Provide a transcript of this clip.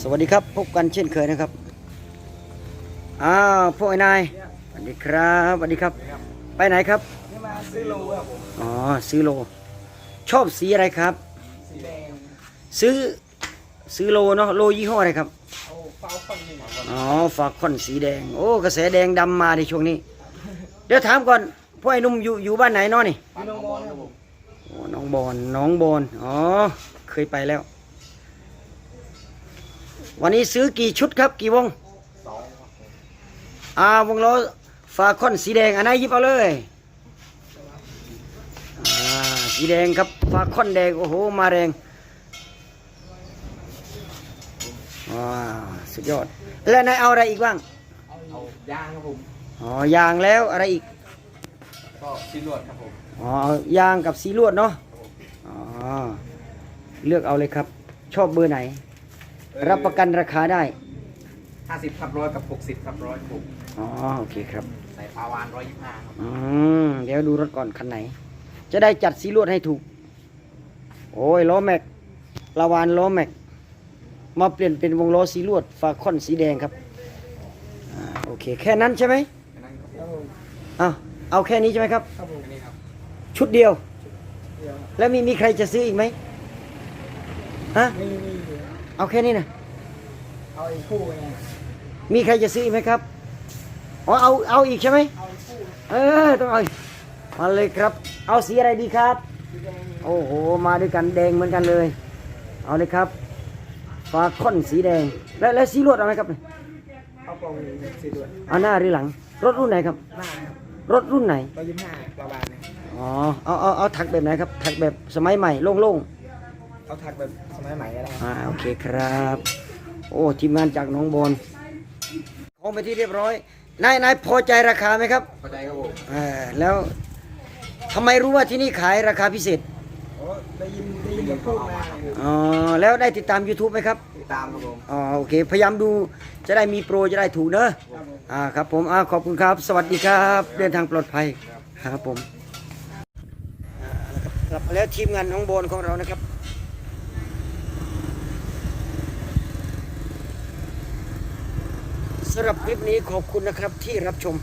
สวัสดีครับ พบกันเช่นเคยนะครับ อ้าวพวกไอ้นายสวัสดีครับสวัสดีครับ ไปไหนครับ นี่มาซื้อโลครับผมอ๋อซื้อโล ชอบสีอะไรครับ สีแดงซื้อซื้อโลเนาะโลยี่ห้ออะไรครับเอาเฝ้าฟันหนึ่งครับอ๋อฝากคอนสีแดง โอ้กระแสแดงดำมาในช่วงนี้ เดี๋ยวถามก่อนพวกไอ้หนุ่มอยู่อยู่บ้านไหนเนาะนี่พี่น้องบอลครับผมโอ้น้องบอลน้องบอลอ๋อเคยไปแล้ว วันนี้ซื้อกี่ชุดครับ กี่วงสองครับผมอ่าวงล้อฝาคอนสีแดงอันไหนหยิบเอาเลยอ่าสีแดงครับฝาคอนแดงโอ้โหมาแรงว้าวสุดยอด แล้วนายเอาอะไรอีกบ้างเอายางครับผมอ๋อยางแล้วอะไรอีกก็ชิ้นลวดครับผมอ๋อยางกับสีลวดเนาะอ๋อเลือกเอาเลยครับ ชอบเบอร์ไหน รับประกันราคาได้ ห้าสิบทับร้อยกับหกสิบทับร้อยถูกอ๋อโอเคครับ ใส่ปลาวานร้อยยี่สิบห้าครับอืมเดี๋ยวดูรถก่อนคันไหน จะได้จัดสีลวดให้ถูก โอ้ยล้อแม็กลาวานล้อแม็ก มาเปลี่ยนเป็นวงล้อสีลวดฝาค่อนสีแดงครับอ่าโอเค แค่นั้นใช่ไหมแค่นั้นครับผมอ้าวเอาแค่นี้ใช่ไหมครับ ครับผมนี่ครับชุดเดียว เดี๋ยวแล้วมีมีใครจะซื้ออีกไหมฮะมีมี เอาแค่นี้นะ เอาอีกคู่ไงมีใครจะซื้ออีกไหมครับอ๋อเอาเอาอีกใช่ไหมเอาอีกคู่เออต้องเอาอีกมาเลยครับ เอาสีอะไรดีครับ สีแดงโอ้โห มาด้วยกันแดงเหมือนกันเลย เอาเลยครับฟาคอนสีแดง และและสีลวดเอาไหมครับ เอากล่องสีลวดเอาหน้าหรือหลัง รถรุ่นไหนครับ หน้าครับรถรุ่นไหน ร้อยยี่สิบห้าปลาวานเนี่ยอ๋อ เอาเอาเอาถักแบบไหนครับ ถักแบบสมัยใหม่โล่งเอาถักแบบสมัยใหม่ก็ได้ ๆ อ่า โอเคครับ โอ้ทีมงานจากหน้องบอลของไปที่เรียบร้อยนายนายพอใจราคาไหมครับเข้าใจครับผมเออแล้วทำไมรู้ว่าที่นี่ขายราคาพิเศษโอ้ได้ยินได้ยินคนพูดมาอ๋อแล้วได้ติดตาม YouTube ไหมครับ ติดตามครับผมอ๋อโอเค พยายามดูจะได้มีโปรจะได้ถูกเนอะครับผมอ่าครับผมอ่าขอบคุณครับ สวัสดีครับ เดินทางปลอดภัยครับผมอ่ากลับมาแล้วทีมงานน้องโบนของเรานะครับ สำหรับคลิปนี้ขอบคุณนะครับที่รับชม